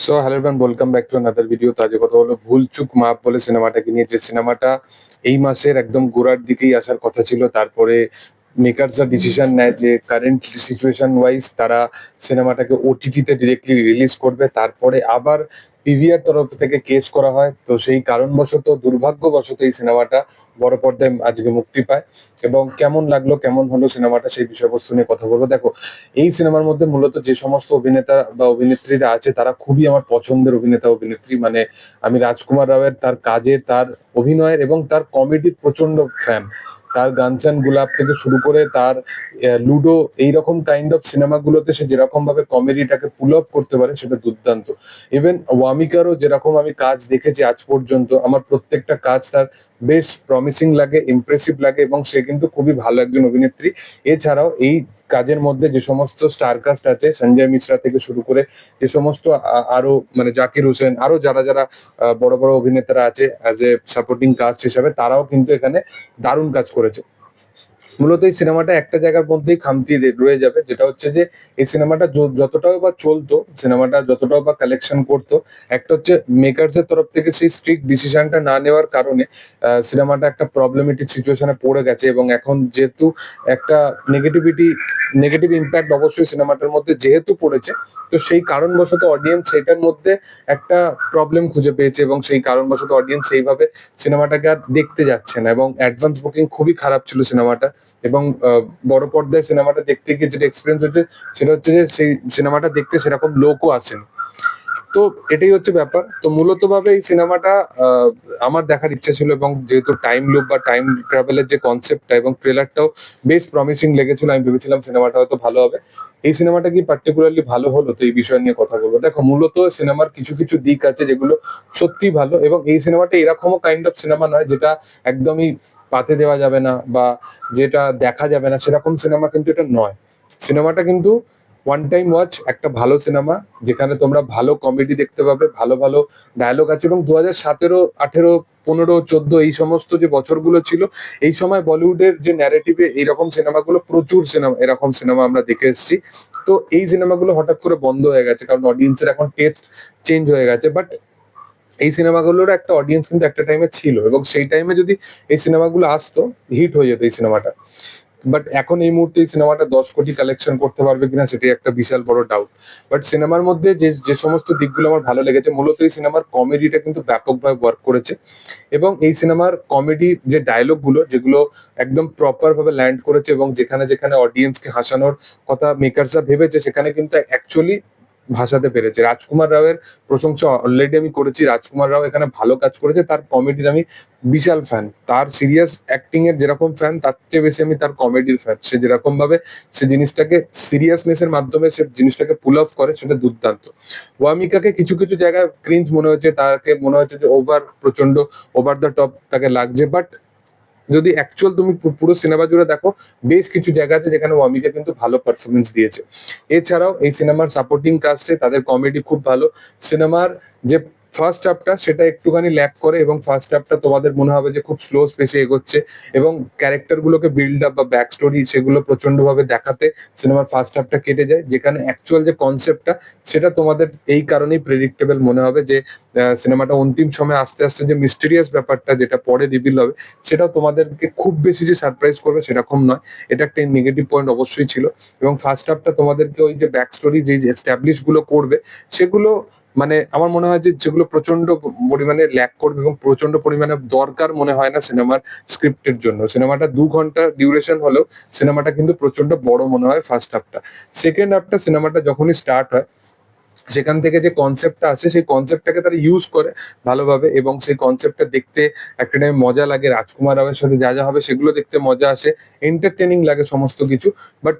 So hello ban welcome back to another video তো আজকে কথা হলো ভুলচুক মাপ বলে সিনেমাটাকে নিয়ে। যে সিনেমাটা এই মাসের একদম গোড়ার দিকেই আসার কথা ছিল, তারপরে মেকারসরা ডিসিশন নেয় যে কারেন্ট সিচুয়েশন ওয়াইজ তারা সিনেমাটাকে ওটিটিতে ডিরেক্টলি রিলিজ করবে, তারপরে আবার পিভিআর তরফ থেকে কেস করা হয়। তো সেই কারণবশত, দুর্ভাগ্যবশত এই সিনেমাটা বড় পর্দায় আজকে মুক্তি পায় এবং কেমন লাগল, কেমন হলো সিনেমাটা সেই বিষয়বস্তু নিয়ে কথা বলব। দেখো, এই সিনেমার মধ্যে মূলত যে সমস্ত অভিনেতা বা অভিনেত্রীরা আছে, তারা খুবই আমার পছন্দের অভিনেতা, অভিনেত্রী। মানে আমি রাজকুমার রাওয়ের, তার কাজের, তার অভিনয়ের এবং তার কমেডির প্রচণ্ড ফ্যান তার গানসান গুলাব থেকে শুরু করে তার লুডো এইরকম কাইন্ড অফ সিনেমাগুলোতে সে যেরকম ভাবে কমেডিটাকে পুল আপ করতে পারে, সেটা দুর্দান্ত। ইভেন ওয়ামিকারও যেরকম আমি কাজ দেখেছি আজ পর্যন্ত, আমার প্রত্যেকটা কাজ তার বেশ প্রমিসিং লাগে ইমপ্রেসিভ লাগে এবং সে কিন্তু খুবই ভালো একজন অভিনেত্রী। এছাড়াও এই কাজের মধ্যে যে সমস্ত স্টার কাস্ট আছে, সঞ্জয় মিশ্রা থেকে শুরু করে যে সমস্ত আরও মানে জাকির হোসেন, আরও যারা যারা বড় বড় অভিনেতারা আছে এ সাপোর্টিং কাস্ট হিসাবে, তারাও কিন্তু এখানে দারুণ কাজ করেছে মূলত এই সিনেমাটা একটা জায়গার মধ্যেই খামতি রয়ে যাবে, যেটা হচ্ছে যে এই সিনেমাটা যতটাও বা চলতো, সিনেমাটা যতটাও বা কালেকশন করতো, একটা হচ্ছে মেকার্স এর তরফ থেকে সেই স্ট্রিক্ট ডিসিশনটা না নেওয়ার কারণে সিনেমাটা একটা প্রবলেমেটিক সিচুয়েশনে পড়ে গেছে এবং এখন যেহেতু একটা নেগেটিভিটি নেগেটিভ ইম্প্যাক্ট অবশ্যই সিনেমাটার মধ্যে যেহেতু পড়েছে, তো সেই কারণবশত অডিয়েন্স সেটার মধ্যে একটা প্রবলেম খুঁজে পেয়েছে এবং সেই কারণবশত অডিয়েন্স সেইভাবে সিনেমাটাকে আর দেখতে যাচ্ছে না এবং অ্যাডভান্স বুকিং খুবই খারাপ ছিল সিনেমাটা। এবং বড় পর্দায় সিনেমাটা দেখতে গিয়ে যেটা এক্সপিরিয়েন্স হচ্ছে সেটা হচ্ছে যে সেই সিনেমাটা দেখতে সেরকম লোকও আসেন। তো এটাই হচ্ছে ব্যাপার। তো মূলত ভাবে এই সিনেমাটা আমার দেখার ইচ্ছা ছিল এবং যেহেতু টাইম লুপ বা টাইম ট্রাভেলের যে কনসেপ্টটা এবং ট্রেলারটাও বেশ প্রমিসিং লেগেছিল, আমি ভেবেছিলাম সিনেমাটা হয়তো ভালো হবে। এই সিনেমাটা কি পার্টিকুলারলি ভালো হলো? তো এই বিষয় নিয়ে কথা বলব। দেখো, মূলত সিনেমার কিছু কিছু দিক আছে যেগুলো সত্যি ভালো এবং এই সিনেমাটা এরকমও কাইন্ড অফ সিনেমা নয় যেটা একদমই পাতে দেওয়া যাবে না বা যেটা দেখা যাবে না, সেরকম সিনেমা কিন্তু এটা নয়। সিনেমাটা কিন্তু ওয়ান টাইম ওয়াচ একটা ভালো সিনেমা যেখানে তোমরা ভালো কমেডি দেখতে পাবে, ভালো ভালো ডায়লগ আছে এবং দু হাজার সতেরো, আঠেরো, পনেরো, চোদ্দ এই সমস্ত যে বছরগুলো ছিল, এই সময় বলিউডের যে ন্যারেটিভে এইরকম সিনেমাগুলো প্রচুর সিনেমা এরকম সিনেমা আমরা দেখে এসেছি। তো এই সিনেমাগুলো হঠাৎ করে বন্ধ হয়ে গেছে, কারণ অডিয়েন্সের এখন টেস্ট চেঞ্জ হয়ে গেছে বাট এই সিনেমাগুলোর একটা অডিয়েন্স কিন্তু একটা টাইমে ছিল এবং সেই টাইমে যদি এই সিনেমাগুলো আসতো হিট হয়ে যেত এই সিনেমাটা। বাট এখন এই মুহূর্তে এই সিনেমাটা দশ কোটি কালেকশন করতে পারবে কিনা সেটাই একটা বিশাল বড় ডাউট বাট সিনেমার মধ্যে যে যে সমস্ত দিকগুলো আমার ভালো লেগেছে, মূলত এই সিনেমার কমেডিটা কিন্তু ব্যাপকভাবে ওয়ার্ক করেছে এবং এই সিনেমার কমেডি যে ডায়লগগুলো, যেগুলো একদম প্রপার ভাবে ল্যান্ড করেছে এবং যেখানে যেখানে অডিয়েন্সকে হাসানোর কথা মেকারসরা ভেবেছে, সেখানে কিন্তু অ্যাকচুয়ালি ভাসাতে পেরেছে। রাজকুমার রাওয়ের প্রশংসা অলরেডি আমি করেছি। রাজকুমার রাও এখানে ভালো কাজ করেছে। তার কমেডির আমি বিশাল ফ্যান তার সিরিয়াস অ্যাক্টিং এর যেরকম ফ্যান তার চেয়ে বেশি আমি তার কমেডির ফ্যান সে যেরকম ভাবে সে জিনিসটাকে সিরিয়াসনেস এর মাধ্যমে সে জিনিসটাকে পুল অফ করে, সেটা দুর্দান্ত। ওয়ামিকাকে কিছু কিছু জায়গায় ক্রিঞ্জ মনে হয়েছে। তাকে মনে হয়েছে যে ওভার প্রচণ্ড ওভার দ্য টপ তাকে লাগছে। বাট যদি অ্যাকচুয়াল তুমি পুরো সিনেমা জুড়ে দেখো, বেশ কিছু জায়গা আছে যেখানে ওয়ামিকা কিন্তু ভালো পারফরমেন্স দিয়েছে। এছাড়াও এই সিনেমার সাপোর্টিং কাস্টে তাদের কমেডি খুব ভালো। সিনেমার যে ফার্স্ট হাফটা সেটা একটুখানি ল্যাক করে এবং ফার্স্ট হাফটা তোমাদের মনে হবে যে খুব স্লো স্পেসে এগোচ্ছে এবং ক্যারেক্টার গুলোকে বিল্ড আপ বা ব্যাক স্টোরি সেগুলো প্রচণ্ড ভাবে দেখাতে সিনেমার ফার্স্ট হাফটা কেটে যায়। যেখানে অ্যাকচুয়াল যে কনসেপ্টটা সেটা তোমাদের এই কারণেই প্রেডিক্টেবল মনে হবে যে সিনেমাটা অন্তিম সময় আস্তে আস্তে যে মিস্টেরিয়াস ব্যাপারটা যেটা পরে রিভিল হবে সেটাও তোমাদেরকে খুব বেশি যে সারপ্রাইজ করবে সেরকম নয়। এটা একটা নেগেটিভ পয়েন্ট অবশ্যই ছিল এবং ফার্স্ট হাফটা তোমাদেরকে ওই যে ব্যাক স্টোরি যে গুলো করবে সেগুলো মানে আমার মনে হয় যে যেগুলো প্রচণ্ড পরিমাণে ল্যাক করবে এবং প্রচণ্ড পরিমাণে দরকার মনে হয় না সিনেমার স্ক্রিপ্টের জন্য। সিনেমাটা দু ঘণ্টা ডিউরেশন হলেও সিনেমাটা কিন্তু প্রচণ্ড বড় মনে হয় ফার্স্ট হাফটা সেকেন্ড হাফটা সিনেমাটা যখনই স্টার্ট হয় সেখান থেকে যে কনসেপ্টটা আসে, সেই কনসেপ্টটাকে তারা ইউজ করে ভালোভাবে এবং সেই কনসেপ্টটা দেখতে একটা টাইম মজা লাগে। রাজকুমার রাওয়ের সাথে যা যা হবে সেগুলো দেখতে মজা আসে এন্টারটেনিং লাগে সমস্ত কিছু। বাট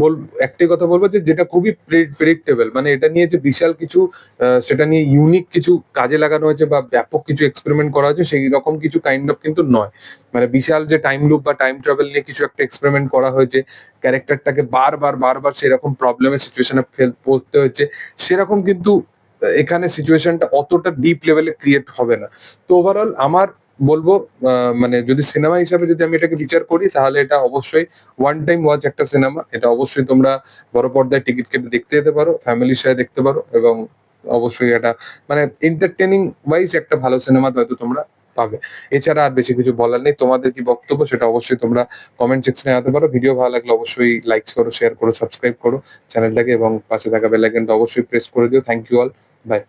বল একটাই কথা বলব যে, যেটা খুবই প্রেডিক্টেবল মানে এটা নিয়ে যে বিশাল কিছু সেটা নিয়ে ইউনিক কিছু কাজে লাগানো হয়েছে বা ব্যাপক কিছু এক্সপেরিমেন্ট করা হয়েছে, সেই রকম কিছু কাইন্ড অফ কিন্তু নয়। মানে বিশাল যে টাইম লুপ বা টাইম ট্রাভেল নিয়ে কিছু একটা এক্সপেরিমেন্ট করা হয়েছে ক্যারেক্টারটাকে বারবার বারবার সেরকম প্রবলেমের সিচুয়েশনে ফেল, পড়তে হয়েছে, সেরকম কিন্তু এখানে সিচুয়েশনটা অতটা ডিপ লেভেলে ক্রিয়েট হবে না। তো ওভারঅল আমার বলব মানে যদি সিনেমা হিসাবে যদি আমি এটাকে বিচার করি, তাহলে এটা অবশ্যই ওয়ান টাইম ওয়াচ একটা সিনেমা এটা অবশ্যই তোমরা বড় পর্দায় টিকিট কেটে দেখতে যেতে পারো ফ্যামিলির সাথে দেখতে পারো, এবং অবশ্যই এটা মানে এন্টারটেনিং ওয়াইজ একটা ভালো সিনেমা হয়তো তোমরা পাবে এছাড়া আর বেশি কিছু বলার নেই। তোমাদের কি বক্তব্য সেটা অবশ্যই তোমরা কমেন্ট সেকশনে আনতে পারো। ভিডিও ভালো লাগলে অবশ্যই লাইক করো শেয়ার করো সাবস্ক্রাইব করো চ্যানেলটাকে এবং পাশে থাকা বেল অবশ্যই প্রেস করে দিও। Thank you all by